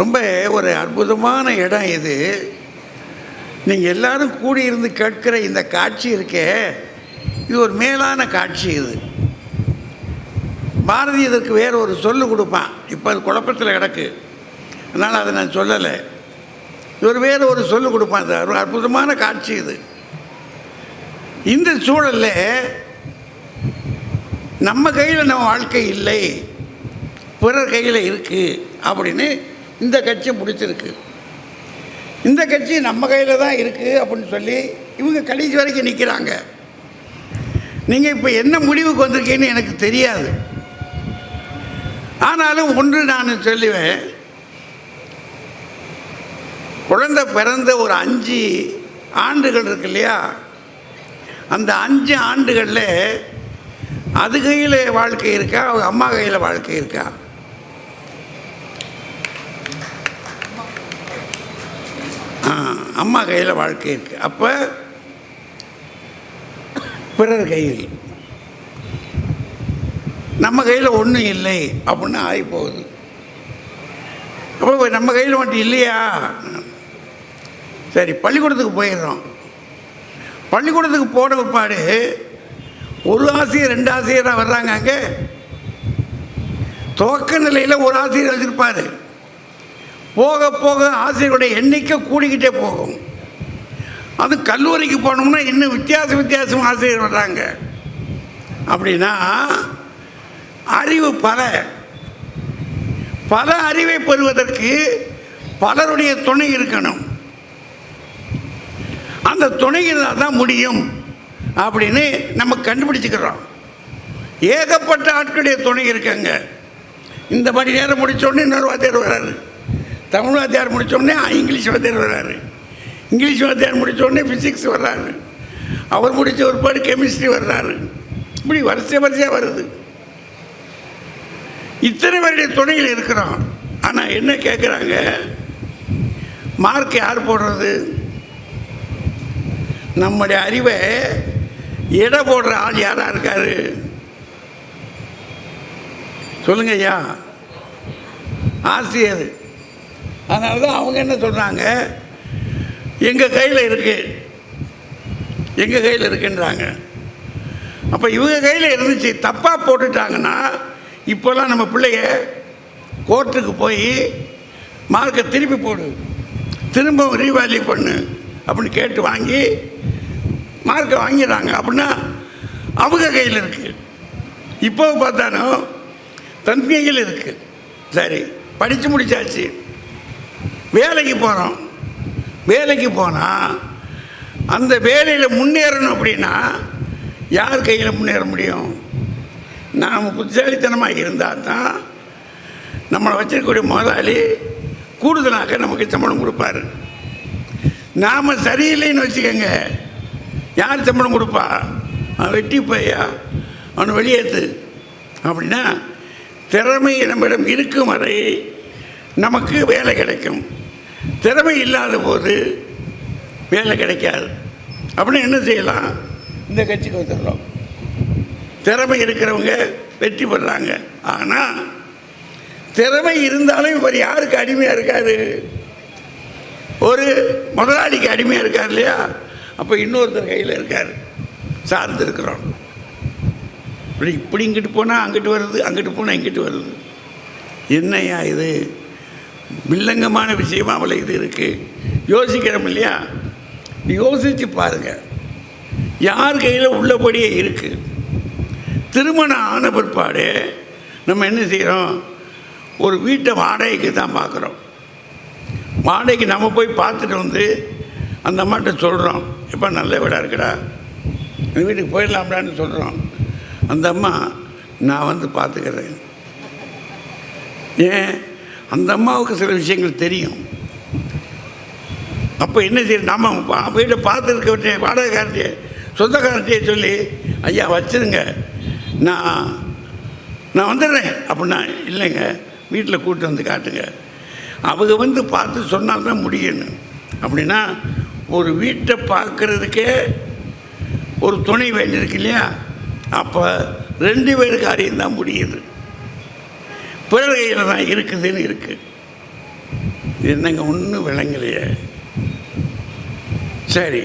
ரொம்ப ஒரு அற்புதமான இடம் இது. நீங்கள் எல்லாரும் கூடியிருந்து கேட்கிற இந்த காட்சி இருக்கே இது ஒரு மேலான காட்சி இது. பாரதி இதற்கு வேறு ஒரு சொல்லு கொடுப்பான். இப்போ அது குழப்பத்தில் கிடக்கு. அதனால் அதை நான் சொல்லலை. இவர் வேறு ஒரு சொல்லு கொடுப்பான். இது ஒரு அற்புதமான காட்சி இது. இந்த சூழலில் நம்ம கையில் நம்ம வாழ்க்கை இல்லை. பிறர் கையில் இருக்குது அப்படின்னு இந்த கட்சி பிடிச்சிருக்கு இந்த கட்சி நம்ம கையில் தான் இருக்குது அப்படின்னு சொல்லி இவங்க கடைசி வரைக்கும் நிற்கிறாங்க நீங்கள் இப்போ என்ன முடிவுக்கு வந்திருக்கீங்கன்னு எனக்கு தெரியாது. ஆனாலும் ஒன்று நான் சொல்லுவேன். குழந்தை பிறந்த ஒரு அஞ்சு ஆண்டுகள் இருக்கு இல்லையா? அந்த அஞ்சு ஆண்டுகளில் அது கையில் வாழ்க்கை இருக்கா? அவங்க அம்மா கையில் வாழ்க்கை இருக்கா ஆ, அம்மா கையில் வாழ்க்கை இருக்குது அப்போ பிறர் கையில். நம்ம கையில் ஒன்றும் இல்லை அப்படின்னு ஆகி போகுது அப்போ நம்ம கையில் மட்டும் இல்லையா? சரி பள்ளிக்கூடத்துக்கு போயிடுறோம். பள்ளிக்கூடத்துக்கு போன பிற்பாடு ஒரு ஆசிரியர் ரெண்டு ஆசிரியராக வர்றாங்க அங்கே. துவக்க நிலையில் ஒரு ஆசிரியர் வச்சுருப்பார் போக போக ஆசிரியருடைய எண்ணிக்கை கூடிக்கிட்டே போகும். அது கல்லூரிக்கு போனோம்னா இன்னும் வித்தியாச வித்தியாசம் ஆசிரியர் வர்றாங்க. அப்படின்னா அறிவு பல. பல அறிவை பெறுவதற்கு பலருடைய துணை இருக்கணும். அந்த துணை இருந்தால் தான் முடியும் அப்படின்னு நம்ம கண்டுபிடிச்சிக்கிறோம். ஏகப்பட்ட ஆட்களுடைய துணை இருக்காங்க. இந்த மணி நேரம் முடித்தோடனே இன்னொரு வாத்தியார் வர்றாரு. தமிழ் வாத்தியார் முடித்தோடனே இங்கிலீஷ் வாத்தியார் வர்றாரு. இங்கிலீஷ் வாத்தியார் முடித்தோடனே ஃபிசிக்ஸ் வர்றாரு. அவர் முடித்த ஒருபாடு கெமிஸ்ட்ரி வர்றாரு. இப்படி வரிசை வரிசையாக வருது. இத்தனை பேருடைய துணையில் இருக்கிறோம். ஆனால் என்ன கேட்குறாங்க மார்க் யார் போடுறது? நம்முடைய அறிவை எடை போடுற ஆள் யாராக இருக்காரு? சொல்லுங்க ஐயா. ஆசிரியர். அதனால தான் அவங்க என்ன சொல்கிறாங்க எங்கள் கையில் இருக்கு. எங்கள் கையில் இருக்குன்றாங்க. அப்போ இவங்க கையில் இருந்துச்சு. தப்பாக போட்டுட்டாங்கன்னா இப்போல்லாம் நம்ம பிள்ளைய கோர்ட்டுக்கு போய் மார்க்கை திருப்பி போடு. திரும்பவும் ரீவேல்யூ பண்ணு அப்படின்னு கேட்டு வாங்கி மார்க்கை வாங்கிடுறாங்க. அப்படின்னா அவங்க கையில் இருக்குது இப்போ பார்த்தாலும் தன் கையில் இருக்குது சரி படித்து முடிச்சாச்சு. வேலைக்கு போகிறோம் வேலைக்கு போனால் அந்த வேலையில் முன்னேறணும் அப்படின்னா யார் கையில் முன்னேற முடியும்? நாம் புத்திசாலித்தனமாக இருந்தால் தான் நம்மளை வச்சிருக்கக்கூடிய முதலாளி கூடுதலாக நமக்கு சம்பளம் கொடுப்பாரு. நாம் சரியில்லைன்னு வச்சுக்கோங்க. யார் சம்பளம் கொடுப்பா? அவன் வெட்டி போயா? அவனை வெளியேற்று அப்படின்னா திறமை நம்மிடம் இருக்கும் வரை நமக்கு வேலை கிடைக்கும். திறமை இல்லாத போது வேலை கிடைக்காது. அப்படின்னு என்ன செய்யலாம்? இந்த கட்சிக்கு வந்துடுறோம். திறமை இருக்கிறவங்க வெற்றி பெறாங்க. ஆனால் திறமை இருந்தாலும் இவர் யாருக்கு அடிமையாக இருக்காரு? ஒரு முதலாளிக்கு அடிமையாக இருக்கார் இல்லையா? அப்போ இன்னொருத்தர் கையில் இருக்கார். சார்ந்து இருக்கிறோம் இப்படி இப்படி இங்கிட்டு போனால் அங்கிட்டு வருது அங்கிட்டு போனால் இங்கிட்டு வருது. என்னையா இது? வில்லங்கமான விஷயமாவில் இது இருக்குது யோசிக்கிறோம் இல்லையா? யோசித்து பாருங்கள் யார் கையில் உள்ளபடியே இருக்குது திருமணம் ஆன பிற்பாடு நம்ம என்ன செய்கிறோம் ஒரு வீட்டை வாடகைக்கு தான் பார்க்குறோம் வாடகைக்கு நம்ம போய் பார்த்துட்டு வந்து அந்த அம்மாட்ட சொல்கிறோம் எப்போ நல்ல வீடாக இருக்குடா. இந்த வீட்டுக்கு போயிடலாம்டான்னு சொல்கிறோம் அந்த அம்மா நான் வந்து பார்த்துக்கிறேன். ஏன்? அந்த அம்மாவுக்கு சில விஷயங்கள் தெரியும். அப்போ என்ன செய்யும் நம்ம பா- வீட்டை பார்த்துருக்க வாடகைக்காரத்தையே சொந்தக்காரத்தையே சொல்லி ஐயா வச்சுருங்க. நான் நான் வந்துடுறேன். அப்படின்னா இல்லைங்க. வீட்டில் கூப்பிட்டு வந்து காட்டுங்க. அவங்க வந்து பார்த்து சொன்னால் தான் முடியணும் அப்படின்னா ஒரு வீட்டை பார்க்குறதுக்கே ஒரு துணை வேண்டியிருக்கு இல்லையா? அப்போ ரெண்டு பேர் காரியம்தான் முடியுது. பிறர் கையில் தான் இருக்குதுன்னு இருக்குது என்னங்க ஒன்றும் விளங்கலையே. சரி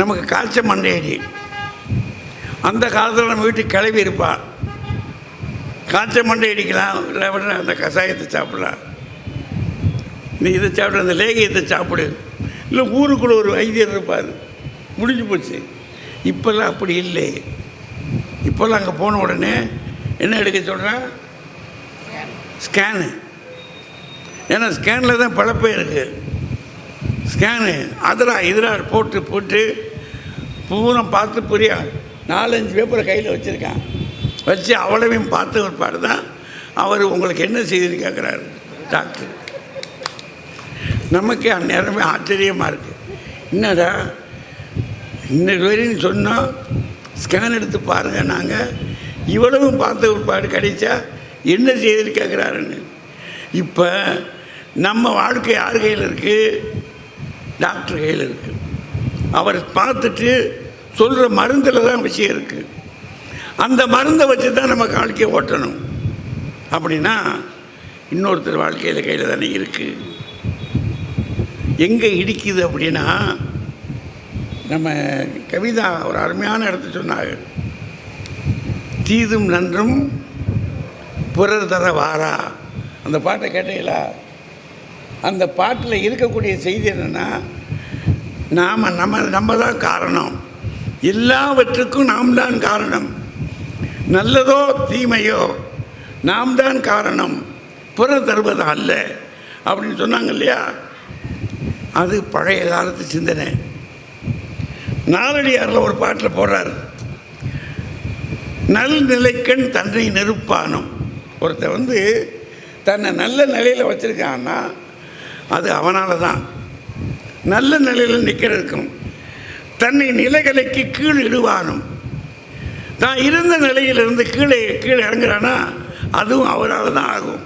நமக்கு காய்ச்ச மண்டையடி. அந்த காலத்தில் நம்ம வீட்டுக்கு கிளவி இருப்பாள் காய்ச்ச மண்டை அடிக்கலாம் இல்லை அந்த கஷாயத்தை சாப்பிடலாம். நீ இதை சாப்பிடு அந்த லேகியத்தை சாப்பிடு. இல்லை ஊருக்குள்ளே ஒரு வைத்தியர் இருப்பார். முடிஞ்சு போச்சு. இப்போல்லாம் அப்படி இல்லை. இப்போல்லாம் அங்கே போன உடனே என்ன எடுக்க சொல்கிறேன் ஸ்கேனு ஏன்னா ஸ்கேனில் தான் பழப்பே இருக்குது ஸ்கேனு அதரா இதரா போட்டு போட்டு பூரா பார்த்து புரியா. நாலஞ்சு பேப்பரை கையில் வச்சுருக்கான். வச்சு அவ்வளவையும் பார்த்த ஒரு பாடு தான் அவர் உங்களுக்கு என்ன செய்துன்னு கேட்குறாரு டாக்டர் நமக்கு அந்நேரமே ஆச்சரியமாக இருக்குது என்னடா இன்னைக்கு வரையும் சொன்னால் ஸ்கேன் எடுத்து பாருங்கள் நாங்கள் இவ்வளவும் பார்த்த ஒரு பாடு கிடைச்சா என்ன செய்துன்னு கேட்குறாருன்னு இப்போ நம்ம வாழ்க்கை யார் கையில் இருக்குது டாக்டர் கையில் இருக்குது அவர் பார்த்துட்டு சொல்கிற மருந்தில் தான் விஷயம் இருக்குது அந்த மருந்தை வச்சு தான் நம்ம வாழ்க்கையை ஓட்டணும். அப்படின்னா இன்னொருத்தர் வாழ்க்கையில் கையில் தானே இருக்குது எங்கே இடிக்குது அப்படின்னா நம்ம கவிதா ஒரு அருமையான இடத்த சொன்னாங்க. தீதும் நன்றும் புறர் தர வாரா. அந்த பாட்டை கேட்டீங்களா? அந்த பாட்டில் இருக்கக்கூடிய செய்தி என்னென்னா நாம் நம்ம நம்ம தான் காரணம். எல்லாவற்றுக்கும் நாம் தான் காரணம். நல்லதோ தீமையோ நாம் தான் காரணம். புற தருவது அல்ல. அப்படின்னு சொன்னாங்க இல்லையா? அது பழைய காலத்து சிந்தனை. நாலடியாரில் ஒரு பாட்டில் போடுறார். நல் நிலைக்கண் தன்னை நெருப்பானும். ஒருத்த வந்து தன்னை நல்ல நிலையில் வச்சுருக்கான்னா அது அவனால் தான் நல்ல நிலையில் நிற்கிறதுக்கும் தன்னை நிலைகளுக்கு கீழ் இடுவானும். தான் இருந்த நிலையிலிருந்து கீழே கீழே இறங்குறானா அதுவும் அவரால் தான் ஆகும்.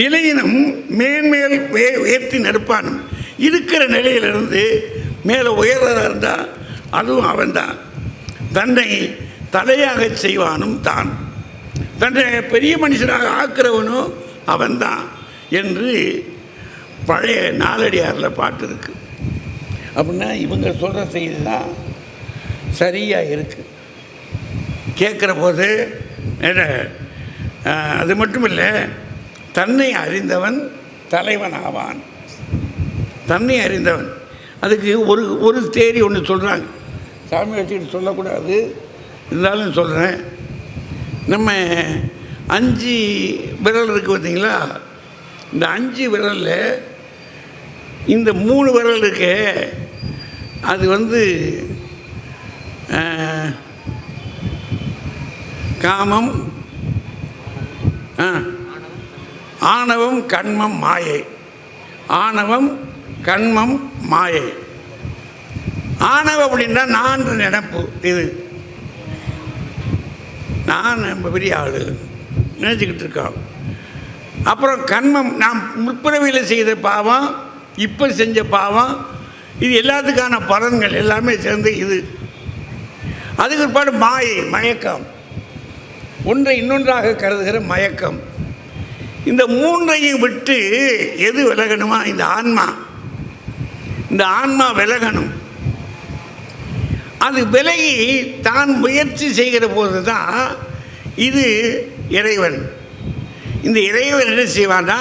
நிலையினும் மேன்மேல் வே உயர்த்தி நிற்பானும் இருக்கிற நிலையிலிருந்து மேலே உயர்றதாக இருந்தால் அதுவும் அவன்தான். தன்னை தலையாக செய்வானும் தான். தன்னை பெரிய மனுஷனாக ஆக்கிறவனும் அவன்தான் என்று பழைய நாலடியாரில் பாட்டு இருக்குது அப்படின்னா இவங்க சொல்கிற செய்தி தான் சரியாக இருக்குது கேட்குற போது அது மட்டும் இல்லை தன்னை அறிந்தவன் தலைவன் ஆவான். தன்னை அறிந்தவன். அதுக்கு ஒரு ஒரு தேரி ஒன்று சொல்கிறாங்க சாமி வச்சுக்கிட்டு சொல்லக்கூடாது. இருந்தாலும் சொல்கிறேன் நம்ம அஞ்சு விரல் இருக்குது பார்த்தீங்களா? இந்த அஞ்சு விரலில் இந்த மூணு விரல் இருக்கு அது வந்து காமம் ஆ, ஆணவம் கண்மம் மாயை. ஆணவம் கண்மம் மாயை. ஆணவம் அப்படின்னா நான் நினைப்பு இது. நான் நம்ம பெரிய ஆள். நினச்சிக்கிட்டு இருக்கோம் அப்புறம் கண்மம் நாம் முற்பிறவியில் செய்த பாவம் இப்போ செஞ்ச பாவம் இது எல்லாத்துக்கான பலன்கள் எல்லாமே சேர்ந்து இது. அதுக்கு பிற்பாடு மாயை மயக்கம். ஒன்றை இன்னொன்றாக கருதுகிற மயக்கம். இந்த மூன்றையும் விட்டு எது விலகணுமா? இந்த ஆன்மா. இந்த ஆன்மா விலகணும். அது விலகி தான் முயற்சி செய்கிற போது தான் இது இறைவன். இந்த இறைவன் என்ன செய்வான்னா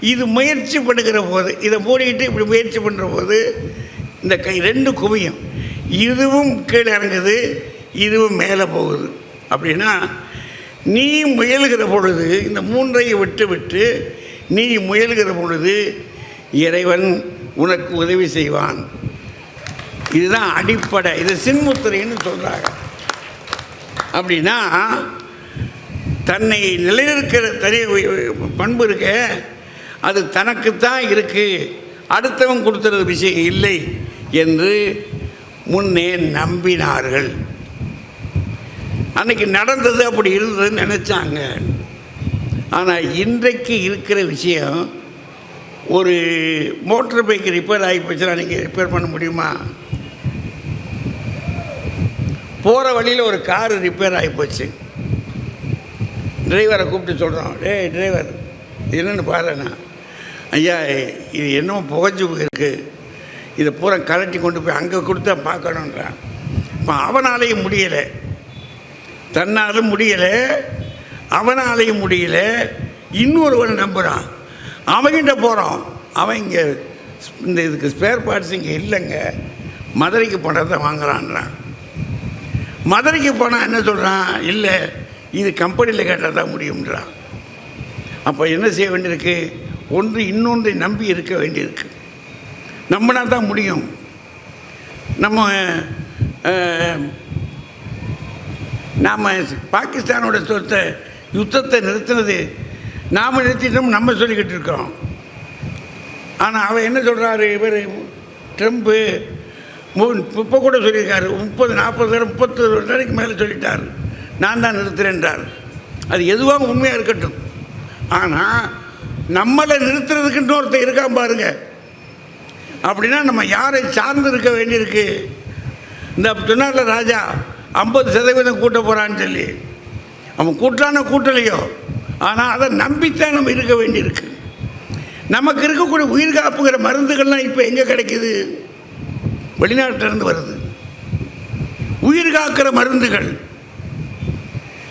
இது முயற்சி பண்ணுகிற போது இதை மூடிக்கிட்டு இப்படி முயற்சி பண்ணுற போது இந்த கை ரெண்டு குவியும். இதுவும் கீழே இறங்குது இதுவும் மேலே போகுது. அப்படின்னா நீ முயல்கிற பொழுது இந்த மூன்றையும் விட்டு விட்டு நீ முயல்கிற பொழுது இறைவன் உனக்கு உதவி செய்வான். இதுதான் அடிப்படை. இது சின்முத்திரைன்னு சொல்கிறாங்க அப்படின்னா தன்னை நிலைநிற்கிற தனி பண்பு இருக்க அது தனக்குத்தான் இருக்குது அடுத்தவன் கொடுத்துறது விஷயம் இல்லை என்று முன்னே நம்பினார்கள். அன்னைக்கு நடந்தது அப்படி இருந்ததுன்னு நினச்சாங்க. ஆனால் இன்றைக்கு இருக்கிற விஷயம் ஒரு மோட்டர் பைக் ரிப்பேர் ஆகி போச்சுன்னா நீங்கள் ரிப்பேர் பண்ண முடியுமா? போகிற வழியில் ஒரு காரு ரிப்பேர் ஆகி போச்சு. டிரைவரை கூப்பிட்டு சொல்கிறோம் டேய் டிரைவர் என்னென்னு பாருண்ணா. ஐயா இது என்னமோ புகஞ்சு இருக்குது இதை பூரா கலட்டி கொண்டு போய் அங்கே கொடுத்தா பார்க்கணுன்றான் இப்போ அவனாலேயும் முடியலை. தன்னாலும் முடியலை. அவனாலையும் முடியலை. இன்னொருவன் நம்புகிறான் அவன்கிட்ட போகிறோம் அவன் இங்கே இந்த இதுக்கு ஸ்பேர் பார்ட்ஸ் இங்கே இல்லைங்க. மதுரைக்கு போனதை வாங்குறான்றான். மதுரைக்கு போனால் என்ன சொல்கிறான் இல்லை இது கம்பெனியில் கேட்டால் தான் முடியும்ன்றான் அப்போ என்ன செய்ய வேண்டியிருக்கு? ஒன்று இன்னொன்றை நம்பி இருக்க வேண்டியிருக்கு. நம்பினா தான் முடியும். நம்ம நாம் பாகிஸ்தானோட சொத்தை யுத்தத்தை நிறுத்தினது நாம் நிறுத்திட்டோம் நம்ம சொல்லிக்கிட்டு இருக்கோம். ஆனால் அவன் என்ன சொல்கிறாரு இவர் ட்ரம்ப்பு இப்போ கூட சொல்லியிருக்காரு. முப்பது நாற்பது தடவை முப்பத்து நாளைக்கு மேலே சொல்லிட்டார். நான் தான் நிறுத்துறேன்றார் அது எதுவாக உண்மையாக இருக்கட்டும். ஆனால் நம்மளை நிறுத்துறதுக்குன்னு ஒருத்தர் இருக்கான் பாருங்க. அப்படின்னா நம்ம யாரை சார்ந்து இருக்க வேண்டியிருக்கு? இந்த சொன்னார்ல ராஜா ஐம்பது சதவீதம் கூட்ட போகிறான்னு சொல்லி. அவன் கூட்டான கூட்டலையோ. ஆனால் அதை நம்பித்தான் நம்ம இருக்க வேண்டியிருக்கு. நமக்கு இருக்கக்கூடிய உயிர் காப்புங்கிற மருந்துகள்லாம் இப்போ எங்கே கிடைக்குது? வெளிநாட்டிலிருந்து வருது. உயிர் காக்கிற மருந்துகள்.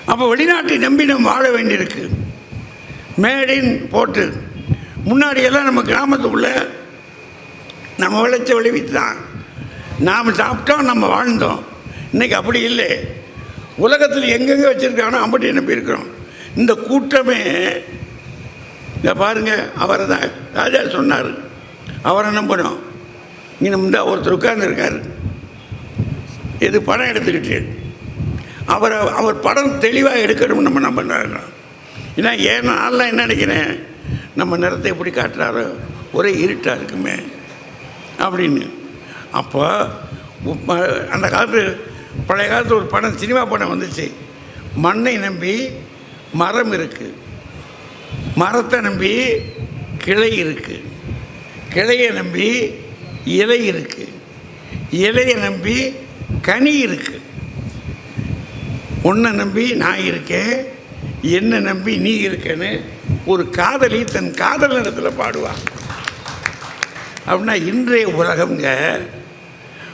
அப்போ வெளிநாட்டை நம்பி நம்ம வாழ வேண்டியிருக்கு. மேடின் போட்டு. முன்னாடியெல்லாம் நம்ம கிராமத்துக்குள்ளே நம்ம விளைச்ச விளைவித்து தான் நாம் சாப்பிட்டோம் நம்ம வாழ்ந்தோம். இன்றைக்கி அப்படி இல்லை. உலகத்தில் எங்கெங்கே வச்சுருக்கானோ அப்படி நம்பி இருக்கிறோம். இந்த கூட்டமே இதை பாருங்க அவரை தான் ராஜா சொன்னார். அவரை நம்பணும். இங்கே இந்த ஒருத்தர் உட்கார்ந்துருக்கார். இது படம் எடுத்துக்கிட்டு. அவரை அவர் படம் தெளிவாக எடுக்கணும்னு நம்ம நம்பினாங்க ஏன்னா ஏன் நான்லாம் என்ன நினைக்கிறேன்? நம்ம நிறத்தை எப்படி காட்டுறாரோ ஒரே இருட்டாக இருக்குமே. அப்படின்னு. அப்போ அந்த காலத்து பழைய காலத்து ஒரு படம் சினிமா படம் வந்துச்சு. மண்ணை நம்பி மரம் இருக்குது மரத்தை நம்பி கிளை இருக்குது கிளையை நம்பி இலை இருக்குது இலையை நம்பி கனி இருக்குது உன்னை நம்பி நான் இருக்கேன் என்னை நம்பி நீ இருக்கேன்னு ஒரு காதலி தன் காதல் இடத்துல பாடுவான் அப்படின்னா இன்றைய உலகம்ங்க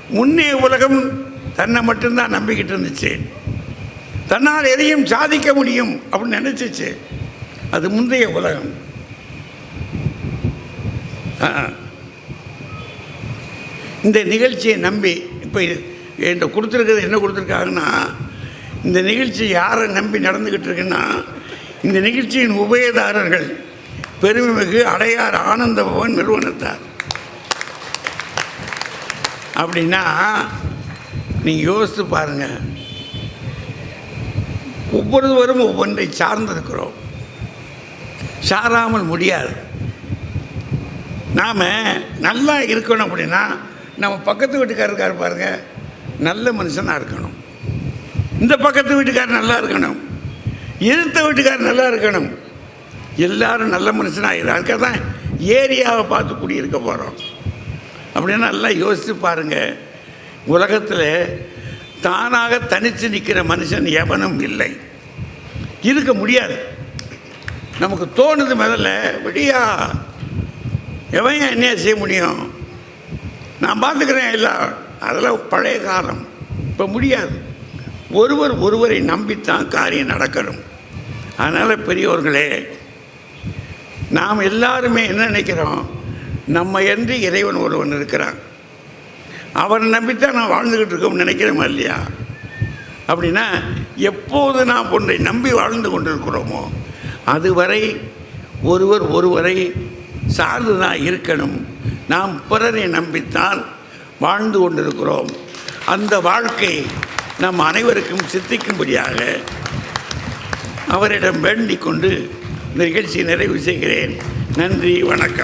முன்னே உலகம் தன்னை மட்டும்தான் நம்பிக்கிட்டு இருந்துச்சு. தன்னால் எதையும் சாதிக்க முடியும் அப்படின்னு நினச்சிச்சு. அது முந்தைய உலகம். ஆ. இந்த நிகழ்ச்சியை நம்பி இப்போ என்கிட்ட கொடுத்துருக்கிறது என்ன கொடுத்துருக்காங்கன்னா இந்த நிகழ்ச்சி யாரை நம்பி நடந்துக்கிட்டு இருக்குன்னா இந்த நிகழ்ச்சியின் உபயதாரர்கள் பெருமைமிகு அடையார் ஆனந்த பவன் நிறுவனத்தார். அப்படின்னா நீங்கள் யோசித்து பாருங்கள் ஒவ்வொருவரும் ஒவ்வொன்றை சார்ந்திருக்கிறோம். சாராமல் முடியாது. நாம் நல்லா இருக்கணும் அப்படின்னா நம்ம பக்கத்து வீட்டுக்காரருக்கார் பாருங்கள் பாருங்க. நல்ல மனுஷனாக இருக்கணும். இந்த பக்கத்து வீட்டுக்கார் நல்லா இருக்கணும். எதிர்த்த வீட்டுக்கார் நல்லா இருக்கணும். எல்லாரும் நல்ல மனுஷனாக இரு தான் ஏரியாவை பார்த்து குடியிருக்க போகிறோம் அப்படின்னு நல்லா யோசித்து பாருங்கள் உலகத்தில் தானாக தனித்து நிற்கிற மனுஷன் எவனும் இல்லை. இருக்க முடியாது. நமக்கு தோணுது முதல்ல விடியா. எவன் என்ன செய்ய முடியும்? நான் பார்த்துக்கிறேன் எல்லாம் அதெல்லாம் பழைய காலம். இப்போ முடியாது. ஒருவர் ஒருவரை நம்பித்தான் காரியம் நடக்கணும். அதனால் பெரியோர்களே நாம் எல்லாருமே என்ன நினைக்கிறோம்? நம்ம என்று இறைவன் ஒருவன் இருக்கிறான். அவரை நம்பித்தான் நான் வாழ்ந்துக்கிட்டு இருக்கோம்னு நினைக்கிறோமா இல்லையா? அப்படின்னா எப்போது நாம் ஒன்றை நம்பி வாழ்ந்து கொண்டிருக்கிறோமோ அதுவரை ஒருவர் ஒருவரை சார்ந்து தான் இருக்கணும். நாம் பிறரை நம்பித்தான் வாழ்ந்து கொண்டிருக்கிறோம். அந்த வாழ்க்கை நம் அனைவருக்கும் சித்திக்கும்படியாக அவரிடம் வேண்டிக் கொண்டு இந்த நிறைவு செய்கிறேன். நன்றி வணக்கம்.